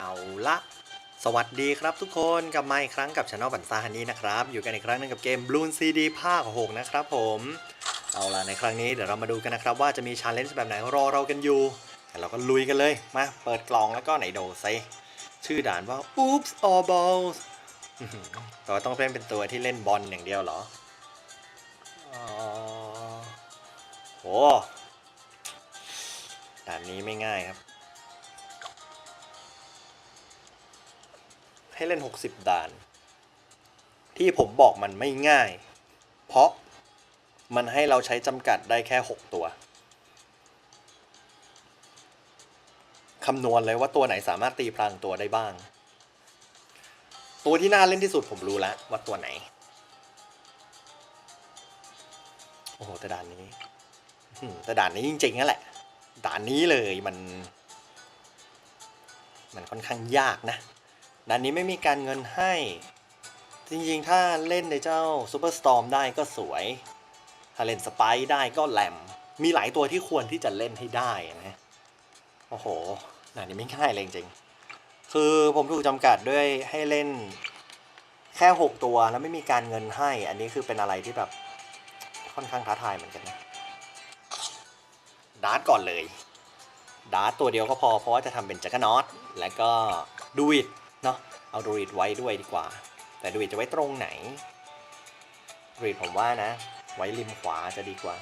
เอาละสวัสดีครับทุกคนกลับมาอีกครั้งกับช anel บันซาฮันนี่นะครับ อยู่กันอีกครั้งนึงกับเกม Bloon CD ภาค 6 นะครับผม เอาละในครั้งนี้เดี๋ยวเรามาดูกันนะครับว่าจะมีชาเลนจ์แบบไหนรอเรากันอยู่แต่เราก็ลุยกันเลย มาเปิดกล่องแล้วก็ไหนโดซชื่อด่านว่า Oops All Balls อื้อหือแต่ว่าต้องเล่นเป็นตัวที่เล่นบอลอย่างเดียวเหรออ๋อโหด่านนี้ไม่ง่ายครับ ให้เล่น 60 ด่าน ที่ผมบอกมันไม่ง่าย เพราะมันให้เราใช้จำกัดได้แค่ 6 ตัวคำนวณเลยว่าตัวไหนสามารถตีพลางตัวได้บ้าง ตัวที่น่าเล่นที่สุดผมรู้แล้วว่าตัวไหน โอ้โหแต่ด่านนี้แต่ด่านนี้จริงๆนั่นแหละ ด่านนี้เลยมัน มันค่อนข้างยากนะ ด่านนี้ไม่มีการเงินให้ จริงๆ ถ้าเล่นในเจ้าซูเปอร์สตอมได้ก็สวย ถ้าเล่นสไปได้ก็แหลม มีหลายตัวที่ควรที่จะเล่นให้ได้นะ โอ้โหด่านนี้ไม่ง่ายเลยจริงๆ คือผมถูกจำกัดด้วยให้เล่นแค่ 6 ตัวแล้วไม่มีการเงินให้ อันนี้คือเป็นอะไรที่แบบค่อนข้างท้าทายเหมือนกันนะดาร์ตก่อนเลย ดาร์ตตัวเดียวก็พอเพราะว่าจะทำเป็นจักรนอต แล้วก็ดูอิด เนาะเอาดูอิดไว้ด้วยดีกว่า แต่ดูอิดจะไว้ตรงไหนดูอิดผมว่านะ ไว้ริมขวาจะดีกว่า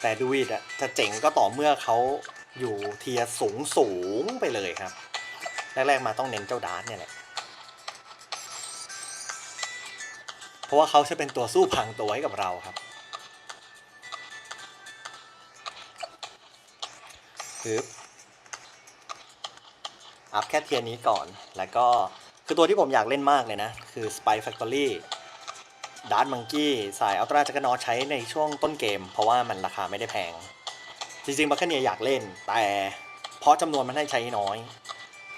แต่ดูอิดอะจะเจ๋งก็ต่อเมื่อเขาอยู่เทียร์สูงสูงไปเลยครับ แรก ๆ มาต้องเน้นเจ้าดาร์ตเนี่ยแหละเพราะว่าเขาจะเป็นตัวสู้พังตัวให้กับเราครับปึ๊บ อัพแค่เทียร์นี้ก่อน แล้วก็คือตัวที่ผมอยากเล่นมากเลยนะ คือ Spy Factory d a r t Monkey สาย Ultra j u g g e r n a u t ใช้ในช่วงต้นเกม เพราะว่ามันราคาไม่ได้แพง จริงๆบัคเนียอยากเล่น แต่เพราะจำนวนมันให้ใช้น้อย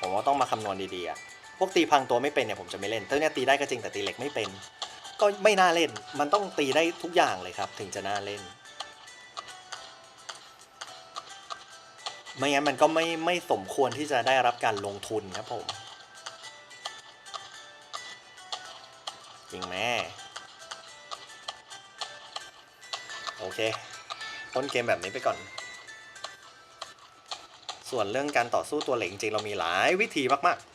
ผมว่าต้องมาคำนวณดีๆ พวกตีพังตัวไม่เป็นเนี่ยผมจะไม่เล่นเต้เนี่ยตีได้ก็จริงแต่ตีเหล็กไม่เป็น ก็ไม่น่าเล่น มันต้องตีได้ทุกอย่างเลยครับ ถึงจะน่าเล่น ไม่งั้นมันก็ไม่ไม่สมควรที่จะได้รับการลงทุนครับผม จริงไหมโอเค ต้นเกมแบบนี้ไปก่อน ส่วนเรื่องการต่อสู้ตัวเหล็กจริง เรามีหลายวิธีมาก ๆ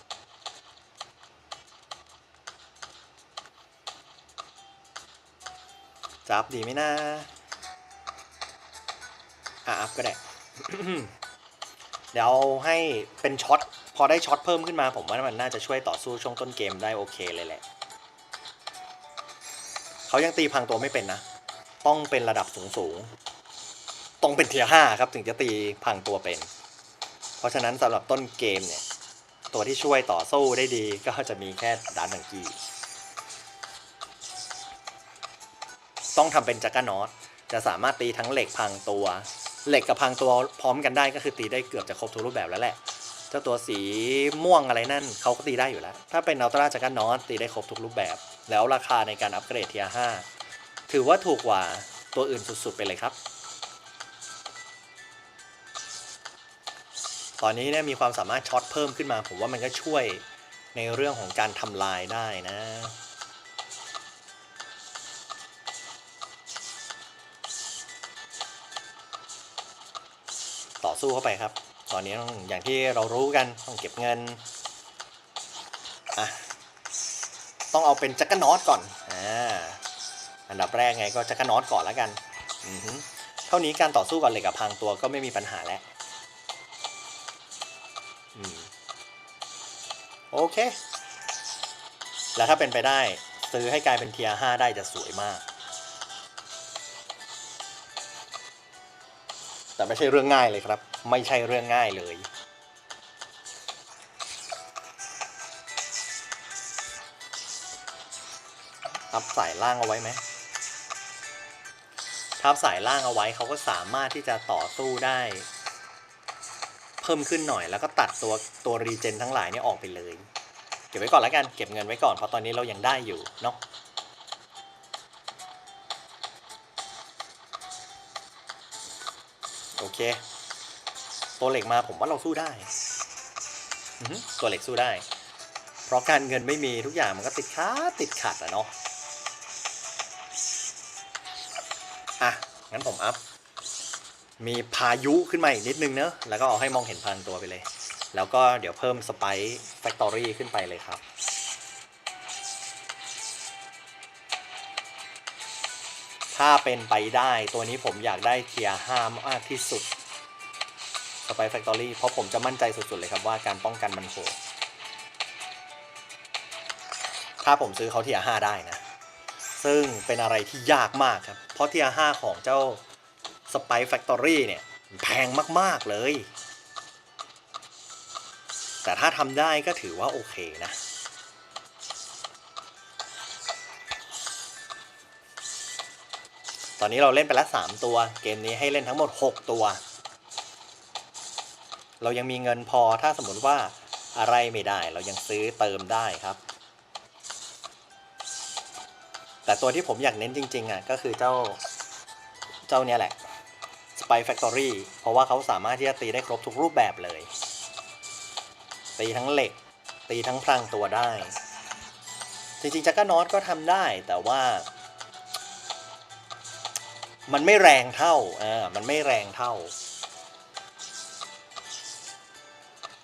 จับดีไหมนะอะอัพก็ได้ ดี๋ยวให้เป็นช็อตพอได้ช็อตเพิ่มขึ้นมาผมว่ามันน่าจะช่วยต่อสู้ช่วงต้นเกมได้โอเคเลยแหละเขายังตีพังตัวไม่เป็นนะ ต้องเป็นระดับสูงสูงๆต้องเป็นเทียห้าครับถึงจะตีพังตัวเป็น เพราะฉะนั้นสำหรับต้นเกมเนี่ย ตัวที่ช่วยต่อสู้ได้ดีก็จะมีแค่ดานบังกี้ต้องทำเป็นจักรนอตจะสามารถตีทั้งเหล็กพังตัว เหล็กกับพังตัวพร้อมกันได้ก็คือตีได้เกือบจะครบทุกรูปแบบแล้วแหละ เจ้าตัวสีม่วงอะไรนั่นเขาก็ตีได้อยู่แล้ว ถ้าเป็นอัลตร้าจักรนอตตีได้ครบทุกรูปแบบ แล้วราคาในการอัปเกรดเทียร์ห้าถือว่าถูกกว่าตัวอื่นสุดๆไปเลยครับ ตอนนี้เนี่ยมีความสามารถช็อตเพิ่มขึ้นมา ผมว่ามันก็ช่วยในเรื่องของการทำลายได้นะ สู้เข้าไปครับ ตอนนี้ต้องอย่างที่เรารู้กันต้องเก็บเงินอะต้องเอาเป็นจักรนอตก่อนอ่าอันดับแรกไงก็จักรนอตก่อนแล้วกันอือเท่านี้การต่อสู้กับเหล็กกับพังตัวก็ไม่มีปัญหาแล้วอืมโอเค แล้วถ้าเป็นไปได้ซื้อให้กลายเป็นเทียร์ห้าได้จะสวยมาก แต่ไม่ใช่เรื่องง่ายเลยครับ ไม่ใช่เรื่องง่ายเลย ทับสายล่างเอาไว้ไหมทับสายล่างเอาไว้เขาก็สามารถที่จะต่อสู้ได้ เพิ่มขึ้นหน่อยแล้วก็ตัดตัวตัวรีเจนทั้งหลายเนี่ยออกไปเลย เก็บไว้ก่อนแล้วกันเก็บเงินไว้ก่อนเพราะตอนนี้เรายังได้อยู่เนาะโอเค ตัวเหล็กมาผมว่าเราสู้ได้ตัวเหล็กสู้ได้ เพราะการเงินไม่มีทุกอย่างมันก็ติดขัดติดขัดอะเนาะอะ งั้นผมอัพ มีพายุขึ้นมาอีกนิดนึงเนอะแล้วก็เอาให้มองเห็นพลังตัวไปเลย แล้วก็เดี๋ยวเพิ่มสไปซ์แฟคทอรี่ขึ้นไปเลยครับถ้าเป็นไปได้ตัวนี้ผมอยากได้เทียร์ห้ามากที่สุด สไปแฟคทอรี่เพราะผมจะมั่นใจสุดๆเลยครับว่าการป้องกันมันโหดถ้าผมซื้อเขาเทียห้าได้นะ ซึ่งเป็นอะไรที่ยากมากครับ เพราะเทียห้าของเจ้า Spy Factory เนี่ย แพงมากๆเลย แต่ถ้าทำได้ก็ถือว่าโอเคนะตอนนี้เราเล่นไปแล้ว 3 ตัว เกมนี้ให้เล่นทั้งหมด 6 ตัว เรายังมีเงินพอถ้าสมมติว่าอะไรไม่ได้ เรายังซื้อเติมได้ครับ แต่ตัวที่ผมอยากเน้นจริง ๆอะก็คือเจ้าเจ้าเนี่ยแหละ Spy Factory เพราะว่าเขาสามารถที่จะตีได้ครบทุกรูปแบบเลย ตีทั้งเหล็ก ตีทั้งพลังตัวได้ จริงๆจักรนอตก็ทำได้แต่ว่า มันไม่แรงเท่าอ่ามันไม่แรงเท่า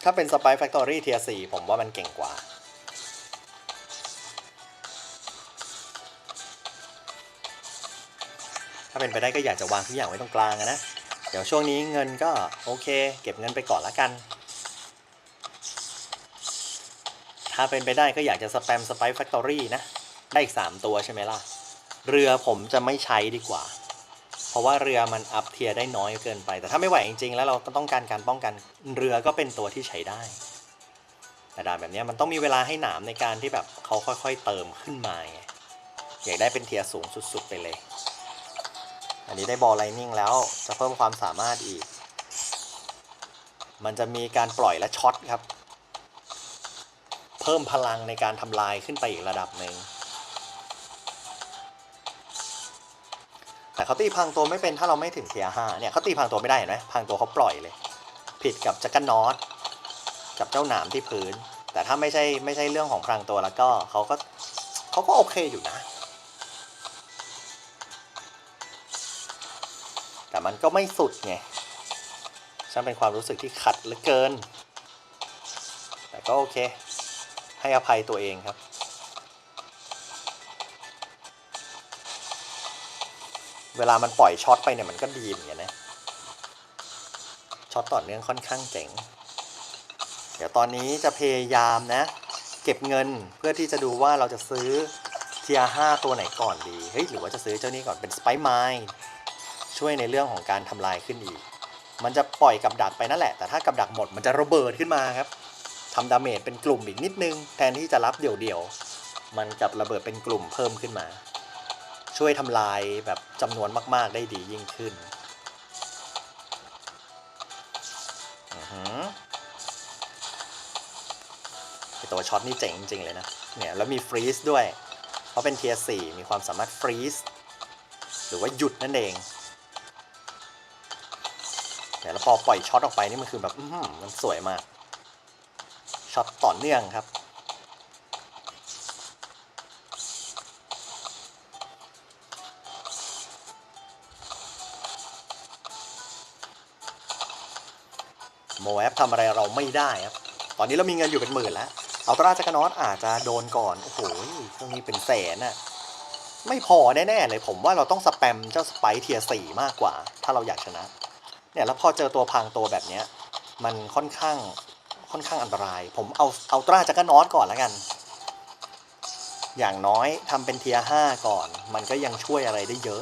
ถ้าเป็น Spy Factory เทียร์4ผมว่ามันเก่งกว่า ถ้าเป็นไปได้ก็อยากจะวางทุกอย่างไว้ตรงกลางนะ เดี๋ยวช่วงนี้เงินก็โอเค เก็บเงินไปก่อนละกัน ถ้าเป็นไปได้ก็อยากจะสแปมสไปแฟคทอรี่นะ ได้อีก 3 ตัวใช่ไหมล่ะ เรือผมจะไม่ใช้ดีกว่า เพราะว่าเรือมันอัพเทียร์ได้น้อยเกินไป แต่ถ้าไม่ไหวจริงๆ แล้วเราก็ต้องการการป้องกันเรือก็เป็นตัวที่ใช้ได้ แต่ด่านแบบนี้มันต้องมีเวลาให้หนามในการที่แบบเขาค่อยๆเติมขึ้นมาอยากได้เป็นเทียร์สูงสุดๆไปเลย อันนี้ได้บอลไลนิ่งแล้วจะเพิ่มความสามารถอีก มันจะมีการปล่อยและช็อตครับ เพิ่มพลังในการทำลายขึ้นไปอีกระดับหนึ่ง แต่เขาตีพังตัวไม่เป็นถ้าเราไม่ถึงเทียห้าเนี่ยเขาตีพังตัวไม่ได้เห็นไหมพังตัวเขาปล่อยเลย ผิดกับจักรนอตกับเจ้าหนามที่พื้น แต่ถ้าไม่ใช่ไม่ใช่เรื่องของพลังตัวแล้วก็เขาก็เขาก็โอเคอยู่นะ แต่มันก็ไม่สุดไงช่างเป็นความรู้สึกที่ขัดเหลือเกิน แต่ก็โอเค ให้อภัยตัวเองครับ เวลามันปล่อยช็อตไปเนี่ยมันก็ดีเหมือนกันนะช็อตต่อเนื่องค่อนข้างเจ๋ง เดี๋ยวตอนนี้จะพยายามนะ เก็บเงินเพื่อที่จะดูว่าเราจะซื้อเทียห้าตัวไหนก่อนดี เฮ้ยหรือว่าจะซื้อเจ้านี้ก่อนเป็นสไปไมช่วยในเรื่องของการทำลายขึ้นอีก มันจะปล่อยกับดักไปนั่นแหละ แต่ถ้ากับดักหมดมันจะระเบิดขึ้นมาครับทำดาเมจเป็นกลุ่มอีกนิดนึง แทนที่จะรับเดี่ยวๆ มันกับระเบิดเป็นกลุ่มเพิ่มขึ้นมา ช่วยทำลายแบบจำนวนมาก ๆ ได้ดียิ่งขึ้นอือหือไอตัวช็อตนี่เจ๋งจริง ๆ เลยนะ เนี่ย แล้วมีฟรีซด้วย เพราะเป็นเทียร์4มีความสามารถฟรีซหรือว่าหยุดนั่นเองเนี่ยแล้วพอปล่อยช็อตออกไปนี่มันคือแบบมันสวยมากช็อตต่อเนื่องครับ แอปทำอะไรเราไม่ได้ครับ ตอนนี้เรามีเงินอยู่เป็นหมื่นแล้วเอาตราจักรนอตอาจจะโดนก่อน โอ้โหช่วงนี้เป็นแสนน่ะไม่พอแน่ๆเลยผมว่าเราต้องสแปมเจ้าสไปเทียสี่มากกว่า ถ้าเราอยากชนะ เนี่ยแล้วพอเจอตัวพังตัวแบบเนี้ย มันค่อนข้างค่อนข้างอันตราย ผมเอาเอาตราจักรนอตก่อนแล้วกัน อย่างน้อยทำเป็นเทียห้าก่อน มันก็ยังช่วยอะไรได้เยอะ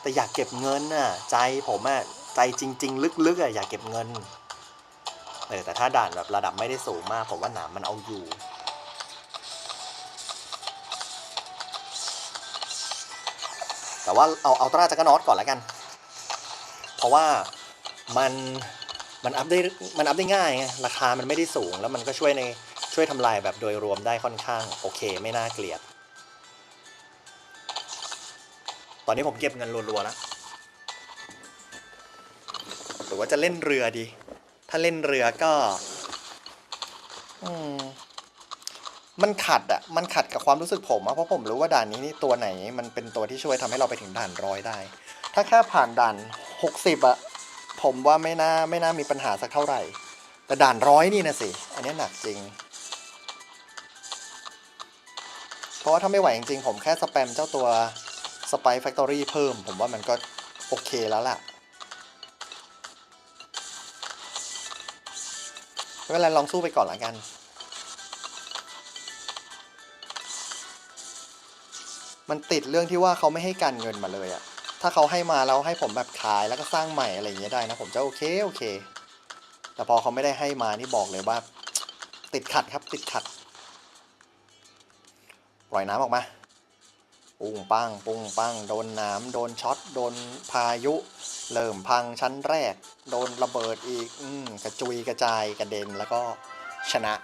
แต่อยากเก็บเงินน่ะใจผมอะใจจริง ๆ ลึกๆอะอยากเก็บเงิน เออแต่ถ้าด่านแบบระดับไม่ได้สูงมากผมว่าหนามมันเอาอยู่แต่ว่าเอาเอาตราจักรนอตก่อนแล้วกัน เพราะว่ามันมันอัพได้มันอัพได้ง่ายไงราคามันไม่ได้สูงแล้วมันก็ช่วยในช่วยทำลายแบบโดยรวมได้ค่อนข้างโอเคไม่น่าเกลียด ตอนนี้ผมเก็บเงินรัวๆแล้วหรือว่าจะเล่นเรือดี ถ้าเล่นเรือก็ อืมมันขัดอะมันขัดกับความรู้สึกผมอะเพราะผมรู้ว่าด่านนี้นี่ตัวไหน มันเป็นตัวที่ช่วยทำให้เราไปถึงด่านร้อยได้ ถ้าแค่ผ่านด่านหกสิบอะผมว่าไม่น่าไม่น่ามีปัญหาสักเท่าไหร่ แต่ด่านร้อยนี่นะสิ อันนี้หนักจริง เพราะว่าถ้าไม่ไหวจริงๆผมแค่สแปมเจ้าตัวสไปแฟคทอรี่เพิ่ม ผมว่ามันก็โอเคแล้วล่ะ ไม่เป็นไรลองสู้ไปก่อนละกัน มันติดเรื่องที่ว่าเขาไม่ให้การเงินมาเลยอะถ้าเขาให้มาแล้วให้ผมแบบขายแล้วก็สร้างใหม่อะไรอย่างเงี้ยได้นะผมจะโอเคโอเค แต่พอเขาไม่ได้ให้มานี่บอกเลยว่า ติดขัดครับติดขัด ปล่อยน้ำออกมา ปุ้งปังปุ้งปังโดนน้ำโดนช็อตโดนพายุ เริ่มพังชั้นแรก โดนระเบิดอีกอกระจุยกระจายกระเด็นแล้วก็ชนะ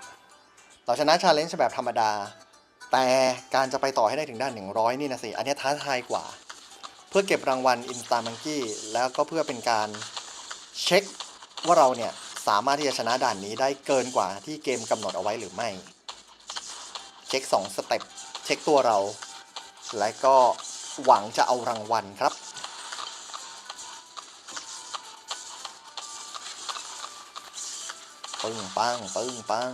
เราชนะชาเลนจ์แบบธรรมดา แต่การจะไปต่อให้ได้ถึงด้าน 100 นี่นะสิ อันนี้ท้าทายกว่า เพื่อเก็บรางวัล Insta Monkey แล้วก็เพื่อเป็นการเช็คว่าเราเนี่ยสามารถที่จะชนะด่านนี้ได้เกินกว่าที่เกมกำหนดเอาไว้หรือไม่ เช็ค 2 สเต็ปเช็คตัวเรา และก็หวังจะเอารางวัลครับ ปึ้งปังปึ้งปัง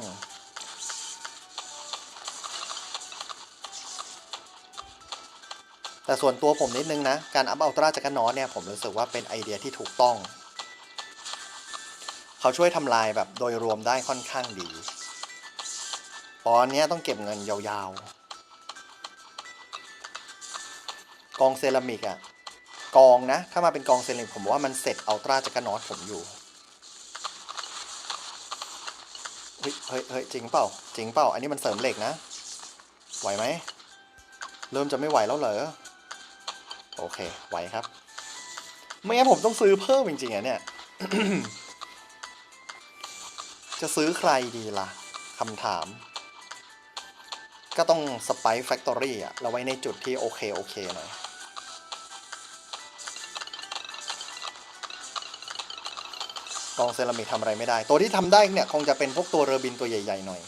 แต่ส่วนตัวผมนิดนึงนะ การอัพอัลตร้าจักรนอตเนี่ยผมรู้สึกว่าเป็นไอเดียที่ถูกต้อง เขาช่วยทำลายแบบโดยรวมได้ค่อนข้างดี ตอนนี้ต้องเก็บเงินยาวๆ กองเซรามิกอะกองนะ ถ้ามาเป็นกองเซรามิกผมว่ามันเสร็จอัลตร้าจักรนอตผมอยู่เฮ้ยเฮ้ยเฮ้ยจริงเปล่า จริงเปล่า อันนี้มันเสริมเหล็กนะ ไหวไหม เริ่มจะไม่ไหวแล้วเหรอ โอเค ไหวครับ ไม่งั้นผมต้องซื้อเพิ่มจริงๆอะเนี่ย จะซื้อใครดีล่ะคำถาม ก็ต้องสไปแฟคทอรี่อะ เราไว้ในจุดที่โอเค โอเคหน่อย กองเซรามิกทำอะไรไม่ได้ ตัวที่ทำได้เนี่ยคงจะเป็นพวกตัวเรือบินตัวใหญ่ ๆ หน่อย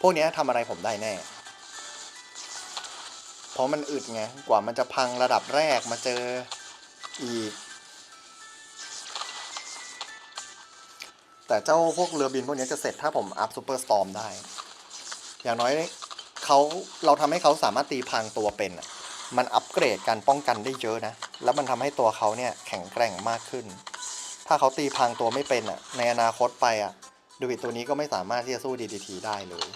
พวกนี้ทำอะไรผมได้แน่ เพราะมันอึดไง กว่ามันจะพังระดับแรกมาเจออีก แต่เจ้าพวกเรือบินพวกนี้จะเสร็จถ้าผมอัพซูเปอร์สตอมได้ อย่างน้อยเขาเราทำให้เขาสามารถตีพังตัวเป็นมันอัปเกรดการป้องกันได้เยอะนะ แล้วมันทำให้ตัวเขาเนี่ยแข็งแกร่งมากขึ้น ถ้าเขาตีพังตัวไม่เป็นอะ ในอนาคตไปอะดูวิดตัวนี้ก็ไม่สามารถที่จะสู้ DDT ได้เลย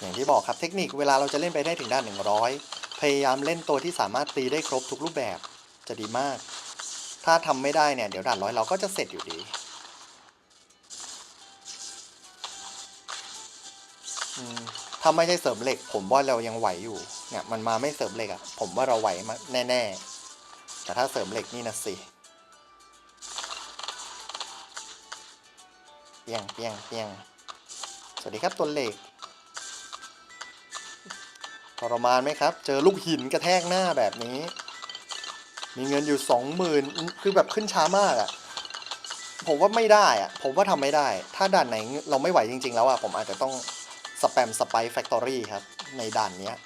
อย่างที่บอกครับเทคนิคเวลาเราจะเล่นไปได้ถึงด้าน 100 พยายามเล่นตัวที่สามารถตีได้ครบทุกรูปแบบจะดีมาก ถ้าทำไม่ได้เนี่ย เดี๋ยวด่านร้อยเราก็จะเสร็จอยู่ดีถ้าไม่ใช่เสริมเหล็ก ผมว่าเรายังไหวอยู่ เนี่ยมันมาไม่เสริมเหล็กอะ่ะ ผมว่าเราไหวมาแน่ ๆ แต่ถ้าเสริมเหล็กนี่นะสิเปียงเปียงเปียงสวัสดีครับตัวเหล็กทรมานไหมครับ เจอลูกหินกระแทกหน้าแบบนี้ มีเงินอยู่สองหมื่นคือแบบขึ้นช้ามากอะ่ะ ผมว่าไม่ได้อะ่ะ ผมว่าทำไม่ได้ ถ้าด่านไหนเราไม่ไหวจริง ๆ แล้วอะ่ะ ผมอาจจะต้องสแปมสไปแฟคทอรี่ครับ ในด่านเนี้ย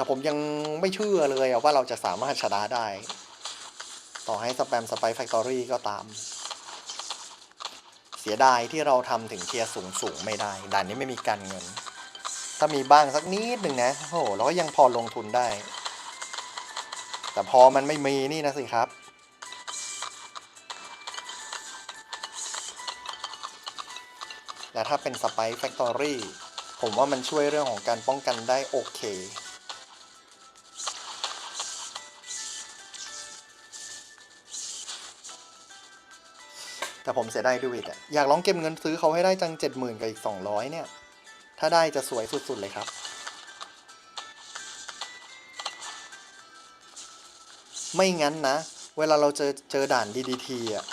แต่ผมยังไม่เชื่อเลยว่าเราจะสามารถชนะได้ ต่อให้สแปมสไปแฟคทอรี่ก็ตาม เสียดายที่เราทำถึงเทียร์สูงสูงไม่ได้ ด่านนี้ไม่มีการเงิน ถ้ามีบ้างสักนิดหนึ่งนะโอ้โหเราก็ยังพอลงทุนได้ แต่พอมันไม่มีนี่นะสิครับและถ้าเป็นสไปแฟคทอรี่ผมว่ามันช่วยเรื่องของการป้องกันได้โอเค แต่ผมเสียดายดูวิดอะอยากลองเก็บเงินซื้อเขาให้ได้จังเจ็ดหมื่นกับอีกสองร้อยเนี่ย ถ้าได้จะสวยสุดๆเลยครับ ไม่งั้นนะ เวลาเราเจอเจอด่าน DDT อะ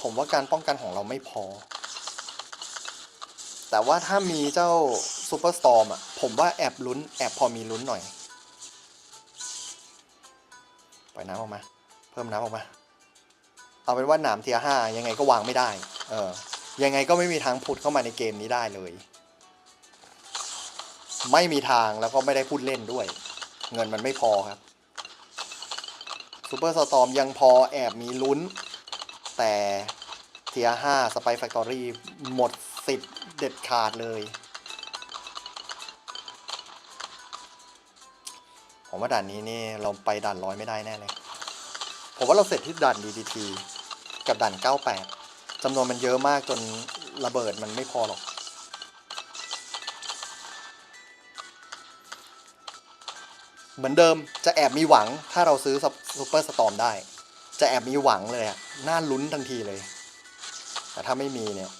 ผมว่าการป้องกันของเราไม่พอ แต่ว่าถ้ามีเจ้าซูเปอร์สตอมอะผมว่าแอบลุ้น แอบพอมีลุ้นหน่อย ปล่อยน้ำออกมา เพิ่มน้ำออกมา เอาเป็นว่าหนามเทียห้ายังไงก็วางไม่ได้ เออ ยังไงก็ไม่มีทางผุดเข้ามาในเกมนี้ได้เลย ไม่มีทางแล้วก็ไม่ได้พูดเล่นด้วย เงินมันไม่พอครับซูเปอร์สตอมยังพอแอบมีลุ้น แต่เทียห้าสไปแฟคทอรี่หมดสิทธิ์เด็ดขาดเลย ผมว่าด่านนี้นี่เราไปด่านร้อยไม่ได้แน่เลย ผมว่าเราเสร็จที่ด่าน DDT กับด่าน 98 จำนวนมันเยอะมากจนระเบิดมันไม่พอหรอก เหมือนเดิมจะแอบมีหวังถ้าเราซื้อซูเปอร์สตอมได้ จะแอบมีหวังเลยอะน่าลุ้นทันทีเลย แต่ถ้าไม่มีเนี่ย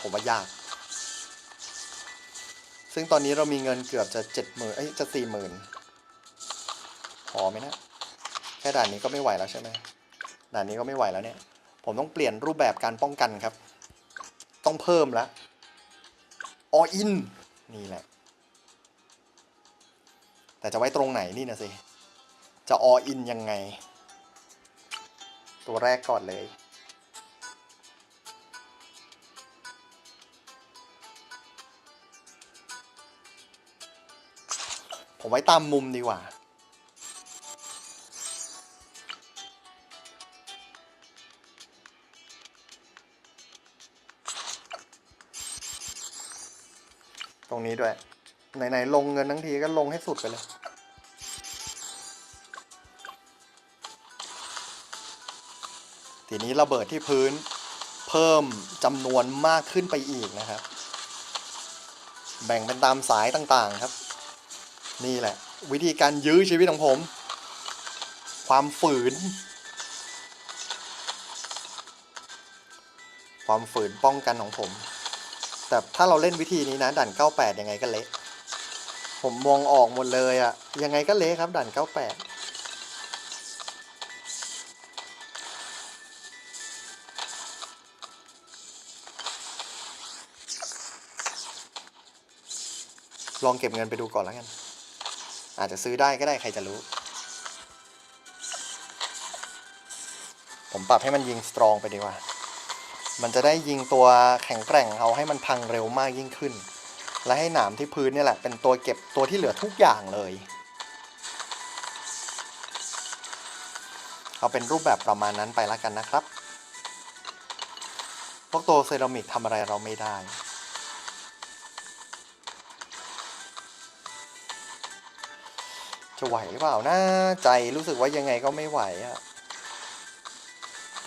ผมว่ายาก ซึ่งตอนนี้เรามีเงินเกือบจะเจ็ดหมื่นเอ้ยจะสี่หมื่นพอไหมนะ แค่ด่านนี้ก็ไม่ไหวแล้วใช่ไหม ด่านนี้ก็ไม่ไหวแล้วเนี่ย ผมต้องเปลี่ยนรูปแบบการป้องกันครับ ต้องเพิ่มแล้วออินนี่แหละ แต่จะไว้ตรงไหนนี่นะสิ จะออินยังไง ตัวแรกก่อนเลยผมไว้ตามมุมดีกว่า รงนี้ด้วย ไหนๆลงเงินทั้งทีก็ลงให้สุดไปเลย ทีนี้ระเบิดที่พื้นเพิ่มจำนวนมากขึ้นไปอีกนะครับ แบ่งเป็นตามสายต่างๆครับ นี่แหละ วิธีการยื้อชีวิตของผม ความฝืน ความฝืนป้องกันของผม แต่ถ้าเราเล่นวิธีนี้นะด่าน 98 ยังไงก็เละผมมองออกหมดเลยอะยังไงก็เละครับด่าน 98ลองเก็บเงินไปดูก่อนแล้วกัน อาจจะซื้อได้ก็ได้ใครจะรู้ ผมปรับให้มันยิงสตรองไปดีกว่า มันจะได้ยิงตัวแข็งแกร่งเอาให้มันพังเร็วมากยิ่งขึ้น และให้หนามที่พื้นเนี่ยแหละเป็นตัวเก็บตัวที่เหลือทุกอย่างเลยเอาเป็นรูปแบบประมาณนั้นไปแล้วกันนะครับ พวกตัวเซรามิกทำอะไรเราไม่ได้ จะไหวหรือเปล่านะใจรู้สึกว่ายังไงก็ไม่ไหวอะ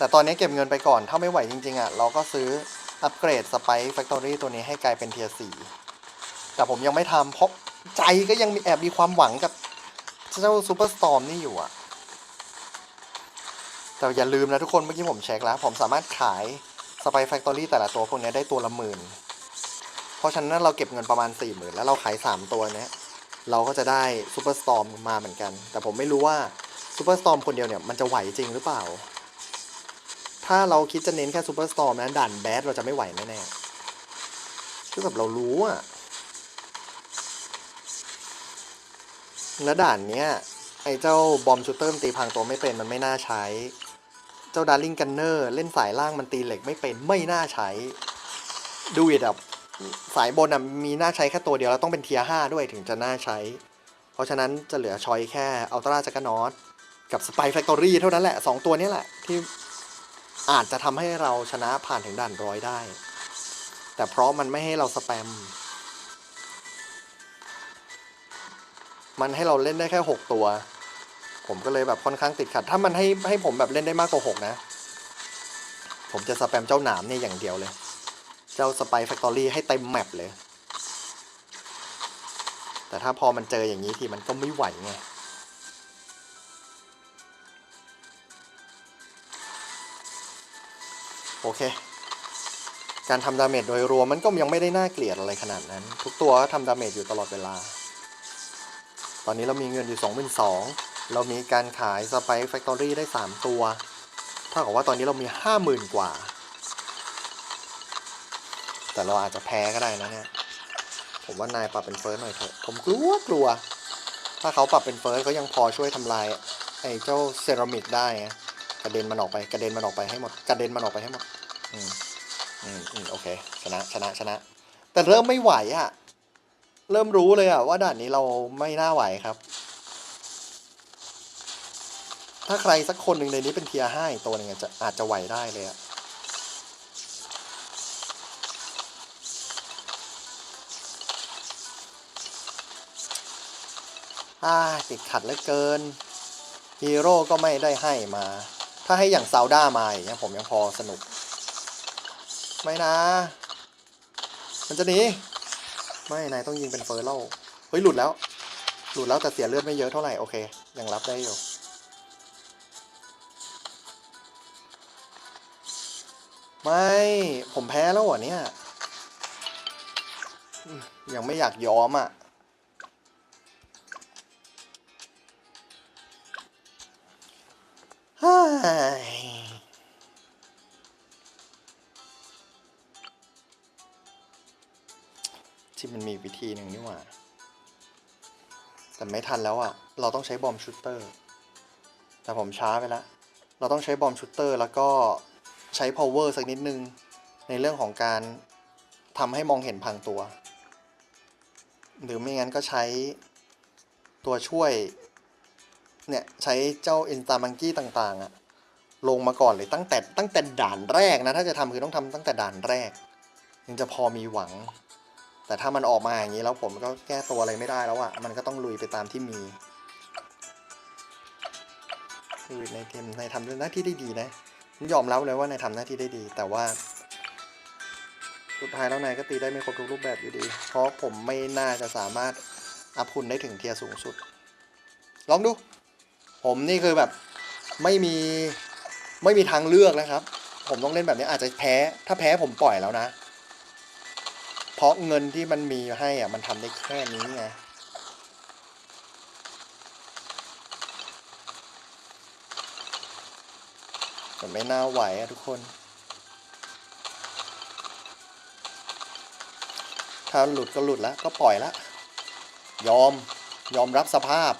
แต่ตอนนี้เก็บเงินไปก่อน ถ้าไม่ไหวจริงๆอะเราก็ซื้ออัปเกรดสไปแฟคทอรี่ตัวนี้ให้กลายเป็นเทียสี่แต่ผมยังไม่ทำเพราะใจก็ยังมีแอบมีความหวังกับเจ้าซูเปอร์สตอมนี่อยู่อะแต่อย่าลืมนะทุกคนเมื่อกี้ผมเช็คแล้ว ผมสามารถขายสไปแฟคทอรี่แต่ละตัวพวกนี้ได้ตัวละหมื่น เพราะฉะนั้นเราเก็บเงินประมาณสี่หมื่นแล้วเราขายสามตัวเนี้ยเราก็จะได้ซูเปอร์สตอมมาเหมือนกัน แต่ผมไม่รู้ว่าซูเปอร์สตอมคนเดียวเนี่ยมันจะไหวจริงหรือเปล่า ถ้าเราคิดจะเน้นแค่ซูเปอร์สตอมนะด่านแบดเราจะไม่ไหวแน่ๆคือแบบเรารู้อะแล้วด่านเนี้ย ไอ้เจ้าบอมชูเตอร์ตีพังตัวไม่เป็นมันไม่น่าใช้ เจ้าดาร์ลิงกันเนอร์เล่นสายล่างมันตีเหล็กไม่เป็นไม่น่าใช้ดูอิดแบบสายบนอะมีน่าใช้แค่ตัวเดียวแล้วต้องเป็นเทียห้าด้วยถึงจะน่าใช้ เพราะฉะนั้นจะเหลือชอยแค่อัลตร้าจักรนอตกับสไปแฟคทอรี่เท่านั้นแหละสองตัวนี้แหละ ที่ อาจจะทำให้เราชนะผ่านถึงด่านร้อยได้ แต่เพราะมันไม่ให้เราสแปม มันให้เราเล่นได้แค่หกตัว ผมก็เลยแบบค่อนข้างติดขัด ถ้ามันให้ให้ผมแบบเล่นได้มากกว่าหกนะ ผมจะสแปมเจ้าหนามเนี่ยอย่างเดียวเลย เจ้าสไปแฟคทอรี่ให้เต็มแมปเลย แต่ถ้าพอมันเจออย่างนี้ทีมันก็ไม่ไหวไง โอเค การทำดาเมจโดยรวมมันก็ยังไม่ได้น่าเกลียดอะไรขนาดนั้น ทุกตัวก็ทำดาเมจอยู่ตลอดเวลา ตอนนี้เรามีเงินอยู่ 22,000เรามีการขายสไปแฟคทอรี่ได้ 3 ตัวเท่ากับว่าตอนนี้เรามี 50,000 กว่า แต่เราอาจจะแพ้ก็ได้นะเนี่ยผมว่านายปรับเป็นเฟิร์สหน่อยเถอะ ผมกลัวกลัว ถ้าเขาปรับเป็นเฟิร์สเขายังพอช่วยทำลายไอ้เจ้าเซรามิกได้ กระเด็นมันออกไปกระเด็นมันออกไปให้หมดกระเด็นมันออกไปให้หมดอืมอืมอืมโอเคชนะชนะชนะ แต่เริ่มไม่ไหวอะ่ะ เริ่มรู้เลยอะ่ะว่าด่านนี้เราไม่น่าไหวครับ ถ้าใครสักคนหนึ่งในนี้เป็นเทียร์ห้าตัวหนึ่งอะจะอาจจะไหวได้เลยอะอ่าติดขัดเหลือเกินฮีโร่ก็ไม่ได้ให้มา ถ้าให้อย่างซาวด้ามาอย่างเงี้ยผมยังพอสนุก ไม่นะ มันจะหนีไม่นายต้องยิงเป็นเฟอร์เล่าเฮ้ยหลุดแล้ว หลุดแล้วแต่เสียเลือดไม่เยอะเท่าไหร่โอเค ยังรับได้อยู่ไม่ ผมแพ้แล้วเหรอเนี่ย ยังไม่อยากยอมอะ แต่ไม่ทันแล้วอะ เราต้องใช้บอมชูตเตอร์ แต่ผมช้าไปแล้ว เราต้องใช้บอมชูตเตอร์แล้วก็ใช้ power สักนิดนึง ในเรื่องของการทำให้มองเห็นพังตัว หรือไม่งั้นก็ใช้ตัวช่วย เนี่ย ใช้เจ้า i n s t a m o n k e y ต่าง ๆอะลงมาก่อนเลยตั้งแต่ตั้งแต่ด่านแรกนะ ถ้าจะทำคือต้องทำตั้งแต่ด่านแรก ถึงจะพอมีหวัง แต่ถ้ามันออกมาอย่างนี้แล้วผมก็แก้ตัวอะไรไม่ได้แล้วอะมันก็ต้องลุยไปตามที่มีคือในเทมในทำหน้าที่ได้ดีนะยอมรับเลยว่านายทำหน้าที่ได้ดี แต่ว่า สุดท้ายแล้วนายก็ตีได้ไม่ครบทุกรูปแบบอยู่ดี เพราะผมไม่น่าจะสามารถอัพคุณได้ถึงเทียร์สูงสุด ลองดู ผมนี่คือแบบไม่มีไม่มีทางเลือกนะครับ ผมต้องเล่นแบบนี้อาจจะแพ้ ถ้าแพ้ผมปล่อยแล้วนะ เพราะเงินที่มันมีให้อะ มันทำได้แค่นี้ไงแต่ไม่น่าไหวอะทุกคน ถ้าหลุดก็หลุดแล้ว ก็ปล่อยล้วยอม ยอมรับสภาพ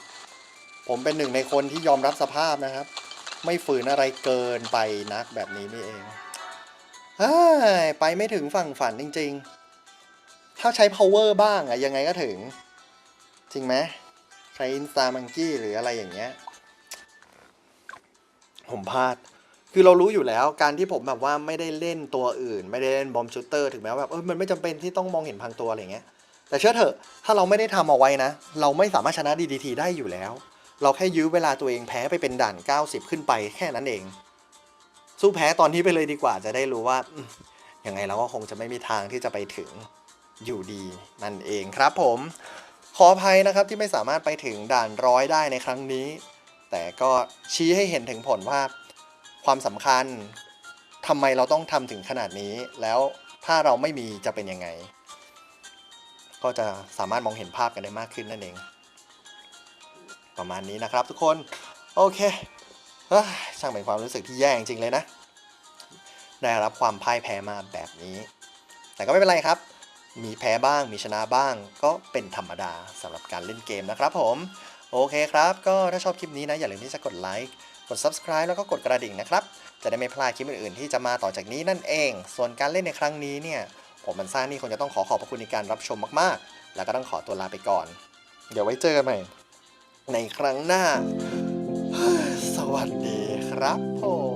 ผมเป็นหนึ่งในคนที่ยอมรับสภาพนะครับ ไม่ฝืนอะไรเกินไปนักแบบนี้นี่เองไปไม่ถึงฝั่งฝันจริง ๆ ถ้าใช้ power บ้างอะยังไงก็ถึง จริงไหมใช้ insta monkey หรืออะไรอย่างเงี้ย ผมพลาด คือเรารู้อยู่แล้วการที่ผมแบบว่าไม่ได้เล่นตัวอื่น ไม่ได้เล่นบอมชูเตอร์ถึงแม้ว่าแบบเออมันไม่จำเป็นที่ต้องมองเห็นพังตัวอะไรเงี้ยแต่เชื่อเถอะ ถ้าเราไม่ได้ทำเอาไว้นะ เราไม่สามารถชนะ DDT ได้อยู่แล้ว เราแค่ยื้อเวลาตัวเองแพ้ไปเป็นด่าน 90 ขึ้นไปแค่นั้นเอง สู้แพ้ตอนนี้ไปเลยดีกว่าจะได้รู้ว่ายังไงเราก็คงจะไม่มีทางที่จะไปถึง อยู่ดีนั่นเองครับผม ขออภัยนะครับที่ไม่สามารถไปถึงด่านร้อยได้ในครั้งนี้ แต่ก็ชี้ให้เห็นถึงผลว่าความสำคัญทำไมเราต้องทำถึงขนาดนี้ แล้วถ้าเราไม่มีจะเป็นยังไง ก็จะสามารถมองเห็นภาพกันได้มากขึ้นนั่นเอง ประมาณนี้นะครับทุกคน โอเคช่างเป็นความรู้สึกที่แย่จริงๆเลยนะ ได้รับความพ่ายแพ้มาแบบนี้ แต่ก็ไม่เป็นไรครับ มีแพ้บ้างมีชนะบ้าง ก็เป็นธรรมดาสำหรับการเล่นเกมนะครับผม โอเคครับ ก็ถ้าชอบคลิปนี้นะ อย่าลืมที่จะกดไลค์กด subscribe แล้วก็กดกระดิ่งนะครับ จะได้ไม่พลาดคลิปอื่นๆที่จะมาต่อจากนี้นั่นเอง ส่วนการเล่นในครั้งนี้เนี่ย ผมมันสร้านี่คงจะต้องขอขอบพระคุณในการรับชมมากๆ แล้วก็ต้องขอตัวลาไปก่อน เดี๋ยวไว้เจอกันใหม่ ในครั้งหน้า สวัสดีครับผม